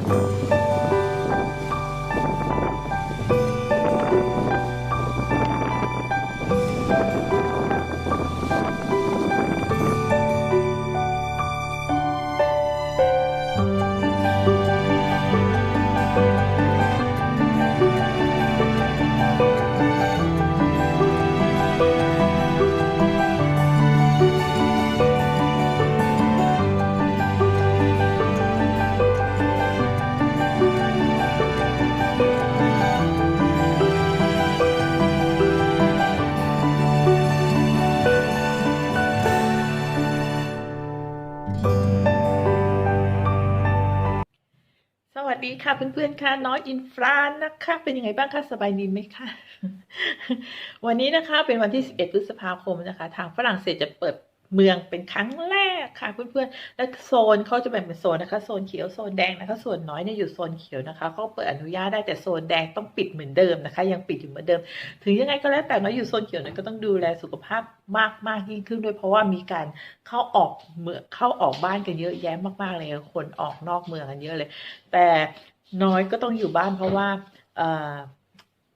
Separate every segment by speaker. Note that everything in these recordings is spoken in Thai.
Speaker 1: Uh. ค่ะเพื่อนๆค่ะน้อยอินฟรานนะคะเป็นยังไงบ้างคะสบายดีไหมคะวันนี้นะคะเป็นวันที่ 11 พฤษภาคมนะคะ ทางฝรั่งเศสจะเปิดเมืองเป็นครั้งแรกค่ะเพื่อนๆ และโซนเขาจะแบ่งเป็นโซนนะคะโซนเขียวโซนแดงนะคะ ส่วนน้อยเนี่ยอยู่โซนเขียวนะคะเขาเปิดอนุญาตได้แต่โซนแดงต้องปิดเหมือนเดิมนะคะ ยังปิดอยู่เหมือนเดิม ถึงยังไงก็แล้วแต่น้อยอยู่โซนเขียวน้อยก็ต้องดูแลสุขภาพมากมากยิ่งขึ้นด้วยเพราะว่ามีการเข้าออกเมืองเข้าออกบ้านกันเยอะแยะมากๆเลยคนออกนอกเมืองกันเยอะเลย แต่ น้อยก็ต้องอยู่บ้านเพราะว่า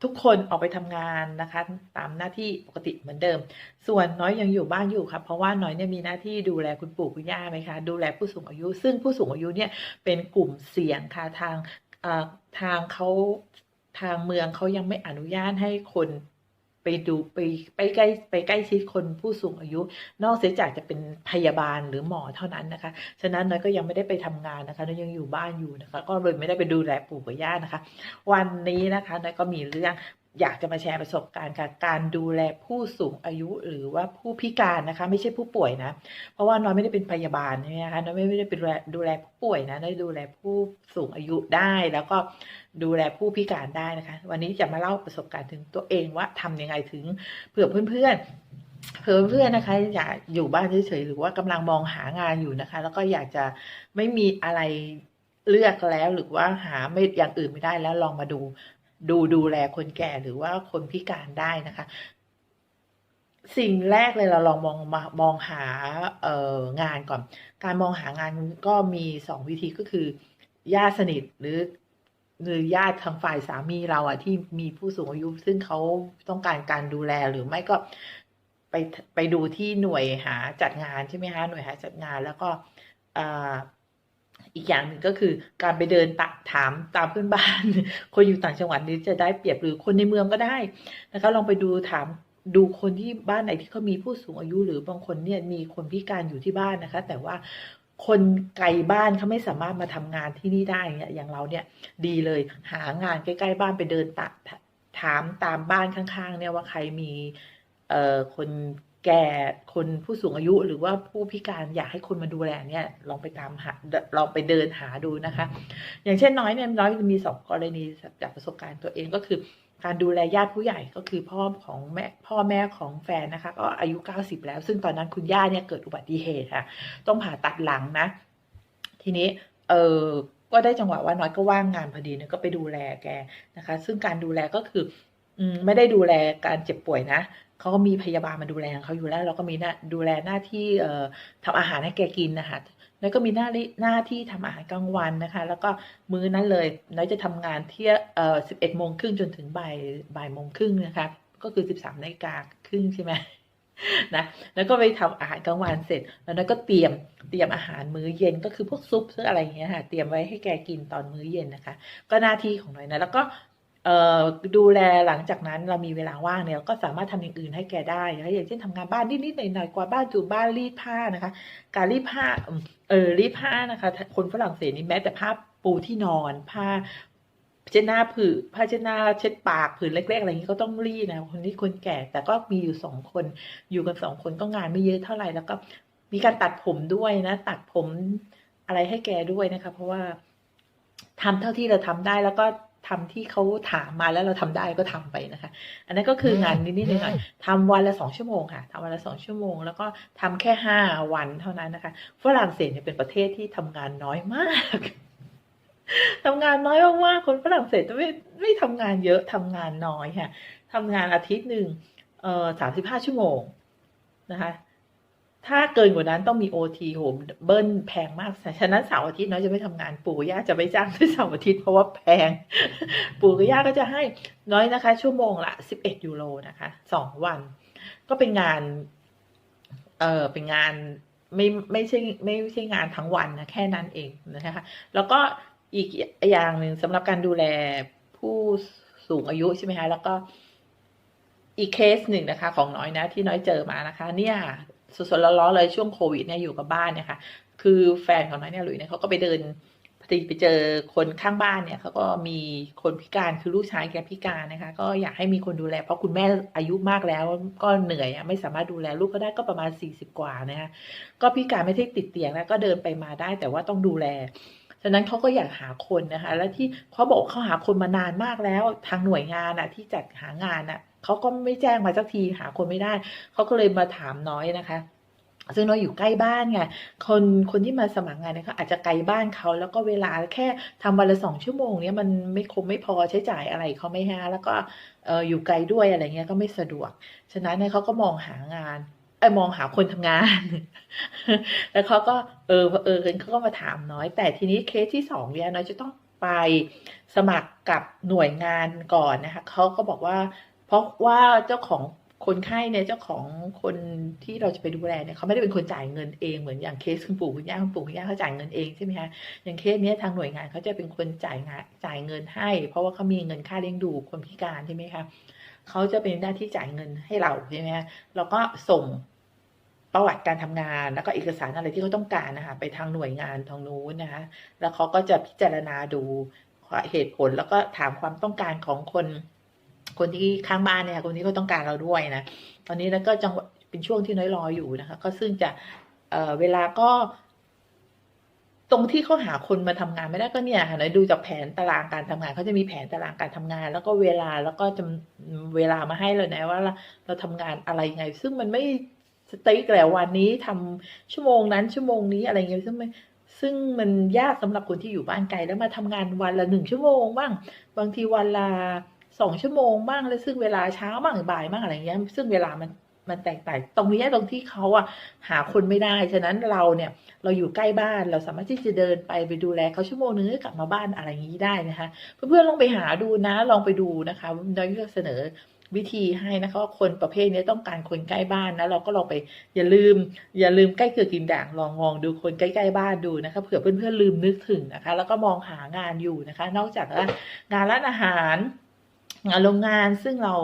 Speaker 1: ทุกคนออกไปทำงานนะคะ ตามหน้าที่ปกติเหมือนเดิม ส่วนน้อยยังอยู่บ้านอยู่ครับเพราะว่าน้อยเนี่ยมีหน้าที่ดูแลคุณปู่คุณย่าไหมคะดูแลผู้สูงอายุ ซึ่งผู้สูงอายุเนี่ยเป็นกลุ่มเสี่ยงค่ะทางทางเขาทางเมืองเขายังไม่อนุญาตให้คน ไปดูไปไปใกล้ไปใกล้ชิดคนผู้สูงอายุ นอกเสียจากจะเป็นพยาบาลหรือหมอเท่านั้นนะคะ ฉะนั้นน้อยก็ยังไม่ได้ไปทำงานนะคะน้อยยังอยู่บ้านอยู่นะคะ ก็เลยไม่ได้ไปดูแลปู่กับย่านะคะ วันนี้นะคะน้อยก็มีเรื่อง อยากจะมาแชร์ประสบการณ์ค่ะการดูแลผู้สูงอายุหรือว่าผู้พิการนะคะ ไม่ใช่ผู้ป่วยนะ เพราะว่าน้อยไม่ได้เป็นพยาบาลใช่ไหมคะน้อยไม่ได้เป็นดูแลผู้ป่วยนะได้ดูแลผู้สูงอายุได้ แล้วก็ดูแลผู้พิการได้นะคะ วันนี้จะมาเล่าประสบการณ์ถึงตัวเองว่าทำยังไงถึงเผื่อเพื่อนเพื่อเพื่อนนะคะอยากอยู่บ้านเฉยๆหรือว่ากำลังมองหางานอยู่นะคะ แล้วก็อยากจะไม่มีอะไรเลือกแล้วหรือว่าหาไม่อย่างอื่นไม่ได้แล้วลองมาดู ดูดูแลคนแก่หรือว่าคนพิการได้นะคะ สิ่งแรกเลยเราลองมองมามองหาเอ่องานก่อน การมองหางานก็มีสองวิธีก็คือญาติสนิทหรือหรือญาติทางฝ่ายสามีเราอะที่มีผู้สูงอายุ ซึ่งเขาต้องการการดูแลหรือไม่ก็ไปไปดูที่หน่วยหาจัดงานใช่ไหมคะหน่วยหาจัดงานแล้วก็ อีกอย่างหนึ่งก็คือการไปเดินตะถามตามเพื่อนบ้าน คนอยู่ต่างจังหวัดนี้จะได้เปรียบหรือคนในเมืองก็ได้นะคะลองไปดูถามดูคนที่บ้านไหนที่เขามีผู้สูงอายุหรือบางคนเนี่ยมีคนพิการอยู่ที่บ้านนะคะ แต่ว่าคนไกลบ้านเขาไม่สามารถมาทำงานที่นี่ได้เนี่ยอย่างเราเนี่ยดีเลยหางานใกล้ๆบ้านไปเดินตะถามตามบ้านข้างๆ เนี่ยว่าใครมีเอ่อคน แก่คนผู้สูงอายุหรือว่าผู้พิการอยากให้คนมาดูแลเนี่ยลองไปตามหาลองไปเดินหาดูนะคะ อย่างเช่นน้อยเนี่ยน้อยมีสองกรณีจากประสบการณ์ตัวเองก็คือ การดูแลญาติผู้ใหญ่ก็คือพ่อของแม่พ่อแม่ของแฟนนะคะ ก็อายุ 90 แล้ว ซึ่งตอนนั้นคุณย่าเนี่ยเกิดอุบัติเหตุค่ะ ต้องผ่าตัดหลังนะ ทีนี้เออก็ได้จังหวะว่าน้อยก็ว่างงานพอดีเนี่ยก็ไปดูแลแกนะคะ ซึ่งการดูแลก็คือไม่ได้ดูแลการเจ็บป่วยนะ เขาก็มีพยาบาลมาดูแลเขาอยู่แล้ว เราก็มีหน้าดูแลหน้าที่เอ่อทำอาหารให้แกกินนะคะแล้วก็มีหน้าหน้าที่ทำอาหารกลางวันนะคะ แล้วก็มื้อนั้นเลยน้อยจะทำงานเที่ยเอ่อสิบเอ็ดโมงครึ่งจนถึงบ่ายบ่ายโมงครึ่งนะคะ ก็คือสิบสามนาฬิกาครึ่งใช่ไหมนะแล้วก็ไปทำอาหารกลางวันเสร็จ แล้วน้อยก็เตรียมเตรียมอาหารมื้อเย็นก็คือพวกซุปหรืออะไรอย่างเงี้ยค่ะ เตรียมไว้ให้แกกินตอนมื้อเย็นนะคะ ก็หน้าที่ของน้อยนะแล้วก็ ดูแลหลังจากนั้นเรามีเวลาว่างเนี่ยก็สามารถทำอย่างอื่นให้แกได้นะคะอย่างเช่นทำงานบ้านนิดๆหน่อยๆกว่าบ้านจูบ้านรีดผ้านะคะ การรีดผ้าเออรีดผ้านะคะ คนฝรั่งเศสนี่แม้แต่ผ้าปูที่นอนผ้าเช็ดหน้าผืนผ้าเช็ดหน้าเช็ดปากผืนเล็กๆอะไรอย่างนี้ก็ต้องรีดนะคนนี้คนแก่แต่ก็มีอยู่สองคนอยู่กันสองคนก็งานไม่เยอะเท่าไหร่แล้วก็มีการตัดผมด้วยนะ ตัดผมอะไรให้แกด้วยนะคะ เพราะว่าทำเท่าที่เราทำได้แล้วก็ ทำที่เขาถามมาแล้วเราทำได้ก็ทำไปนะคะ อันนั้นก็คืองานนิดๆหน่อยๆทำวันละสองชั่วโมงค่ะทำวันละสองชั่วโมง แล้วก็ทำแค่ห้าวันเท่านั้นนะคะ ฝรั่งเศสเนี่ยเป็นประเทศที่ทำงานน้อยมากทำงานน้อยมากๆคนฝรั่งเศสไม่ไม่ทำงานเยอะทำงานน้อยค่ะทำงานอาทิตย์หนึ่งเอ่อสามสิบห้าชั่วโมงนะคะ ถ้าเกินกว่านั้นต้องมีโอทีโหมเบิ้ลแพงมาก ฉะนั้นเสาร์อาทิตย์น้อยจะไม่ทำงานปู่ย่าจะไม่จ้างด้วยเสาร์อาทิตย์เพราะว่าแพง ปู่กับย่าก็จะให้น้อยนะคะ ชั่วโมงละสิบเอ็ดยูโรนะคะสองวัน ก็เป็นงาน เออเป็นงานไม่ไม่ใช่ไม่ใช่งานทั้งวันนะแค่นั้นเองนะคะ แล้วก็อีกอย่างหนึ่งสำหรับการดูแลผู้สูงอายุใช่ไหมคะแล้วก็อีกเคสหนึ่งนะคะ ของน้อยนะที่น้อยเจอมานะคะ เนี่ย สดๆร้อนๆเลยช่วงโควิดเนี่ยอยู่กับบ้านเนี่ยค่ะคือแฟนของน้อยเนี่ยหลุยเนี่ยเขาก็ไปเดินพอดีไปเจอคนข้างบ้านเนี่ยเขาก็มีคนพิการคือลูกชายแกพิการนะคะ ก็อยากให้มีคนดูแล เพราะคุณแม่อายุมากแล้วก็เหนื่อยอะไม่สามารถดูแลลูกก็ได้ก็ประมาณสี่สิบกว่านะคะก็พิการไม่ได้ติดเตียงแล้วก็เดินไปมาได้แต่ว่าต้องดูแลฉะนั้นเขาก็อยากหาคนนะคะ และที่เขาบอกเขาหาคนมานานมากแล้วทางหน่วยงานอะที่จัดหางานอะ เขาก็ไม่แจ้งมาสักทีหาคนไม่ได้ เขาก็เลยมาถามน้อยนะคะ ซึ่งน้อยอยู่ใกล้บ้านไงคนคนที่มาสมัครงานเนี่ยเขาอาจจะไกลบ้านเขาแล้วก็เวลาแค่ทำวันละสองชั่วโมงเนี่ยมันไม่คงไม่พอใช้จ่ายอะไรเขาไม่ฮะแล้วก็เอออยู่ไกลด้วยอะไรเงี้ยก็ไม่สะดวก ฉะนั้นเนี่ยเขาก็มองหางานเออมองหาคนทำงาน แล้วเขาก็เออเออเขาก็มาถามน้อย แต่ทีนี้เคสที่สองเนี่ยน้อยจะต้องไปสมัครกับหน่วยงานก่อนนะคะเขาก็บอกว่า เพราะว่าเจ้าของคนไข้เนี่ยเจ้าของคนที่เราจะไปดูแลเนี่ยเขาไม่ได้เป็นคนจ่ายเงินเองเหมือนอย่างเคสคุณปู่คุณย่าคุณปู่คุณย่าเขาจ่ายเงินเองใช่ไหมคะอย่างเคสเนี้ยทางหน่วยงานเขาจะเป็นคนจ่ายงานจ่ายเงินให้ เพราะว่าเขามีเงินค่าเลี้ยงดูคนพิการใช่ไหมคะเขาจะเป็นหน้าที่จ่ายเงินให้เราใช่ไหมคะแล้วก็ส่งประวัติการทำงาน แล้วก็เอกสารอะไรที่เขาต้องการนะคะไปทางหน่วยงานทางนู้นนะคะแล้วเขาก็จะพิจารณาดูเหตุผลแล้วก็ถามความต้องการของคน คนที่ข้างบ้านเนี่ยคนที่เขาต้องการเราด้วยนะตอนนี้แล้วก็จังหวะเป็นช่วงที่น้อยรออยู่นะคะ ก็ซึ่งจะเเวลาก็ตรงที่เขาหาคนมาทำงานไม่ได้ก็เนี่ยค่ะน้อยดูจากแผนตารางการทำงานเขาจะมีแผนตารางการทำงาน แล้วก็เวลาแล้วก็จำเวลามาให้เลยนะว่าเราเราทำงานอะไรไง ซึ่งมันไม่สติ๊กแล้ววันนี้ทำชั่วโมงนั้นชั่วโมงนี้อะไรเงี้ยซึ่งไม่ซึ่งมันยากสำหรับคนที่อยู่บ้านไกลแล้วมาทำงานวันละหนึ่งชั่วโมงบ้าง บางทีวันละ สองชั่วโมงบ้างแล้วซึ่งเวลาเช้าบ้างบ่ายบ้างอะไรเงี้ย ซึ่งเวลามันมันแตกต่างตรงนี้ตรงที่เขาอะหาคนไม่ได้ ฉะนั้นเราเนี่ยเราอยู่ใกล้บ้านเราสามารถที่จะเดินไปไปดูแลเขาชั่วโมงนึงกลับมาบ้านอะไรอย่างนี้ได้นะคะ เพื่อนๆลองไปหาดูนะลองไปดูนะคะน้อยก็เสนอวิธีให้นะคะว่าคนประเภทนี้ต้องการคนใกล้บ้านนะเราก็ลองไปอย่าลืม อย่าลืมใกล้เกิดกินด่างลองมองดูคนใกล้ๆบ้านดูนะคะเผื่อเพื่อนๆลืมนึกถึงนะคะ แล้วก็มองหางานอยู่นะคะ นอกจากว่างานร้านอาหาร งานโรงงานซึ่งเรา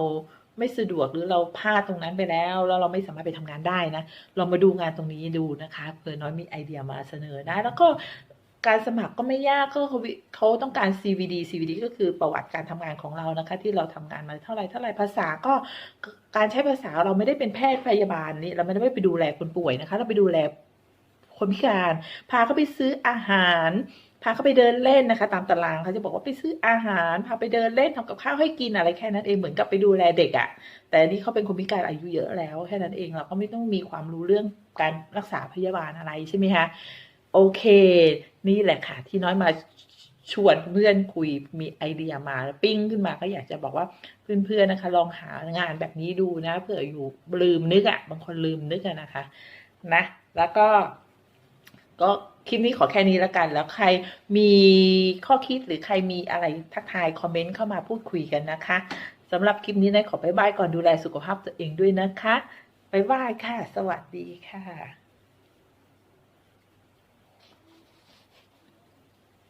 Speaker 1: ไม่สะดวกหรือเราพลาดตรงนั้นไปแล้ว แล้วเราไม่สามารถไปทำงานได้นะเรามาดูงานตรงนี้ดูนะคะเผื่อน้อยมีไอเดียมาเสนอนะแล้วก็การสมัครก็ไม่ยากก็เขาเขาต้องการ CVD CVD ก็คือประวัติการทำงานของเรานะคะ ที่เราทำงานมาเท่าไหร่เท่าไหร่ภาษาก็การใช้ภาษาเราไม่ได้เป็นแพทย์พยาบาลนี่เราไม่ได้ไปดูแลคนป่วยนะคะ เราไปดูแลคนพิการ พาเขาไปซื้ออาหาร พาเขาไปเดินเล่นนะคะ ตามตารางเขาจะบอกว่าไปซื้ออาหารพาไปเดินเล่นทำกับข้าวให้กินอะไรแค่นั้นเองเหมือนกับไปดูแลเด็กอะ่ะ แต่นนี่เขาเป็นคนพิการอายุเยอะแล้วแค่นั้นเองเราก็ไม่ต้องมีความรู้เรื่องการรักษาพยาบาลอะไรใช่ไหมคะโอเค นี่แหละค่ะ ที่น้อยมาชวนเพื่อนคุยมีไอเดียมาปิ้งขึ้นมาก็อยากจะบอกว่าเพื่อนๆนะคะ ลองหางานแบบนี้ดูนะเผื่ออยู่ลืมนึกอะ่ะบางคนลืมนึกอะนะคะ นะ แล้วก็ก็ คลิปนี้ขอแค่นี้แล้วกัน แล้วใครมีข้อคิดหรือใครมีอะไรทักทายคอมเมนต์เข้ามาพูดคุยกันนะคะสำหรับคลิปนี้นะขอบ๊ายบายก่อนดูแลสุขภาพตัวเองด้วยนะคะบ๊ายบายค่ะ สวัสดีค่ะ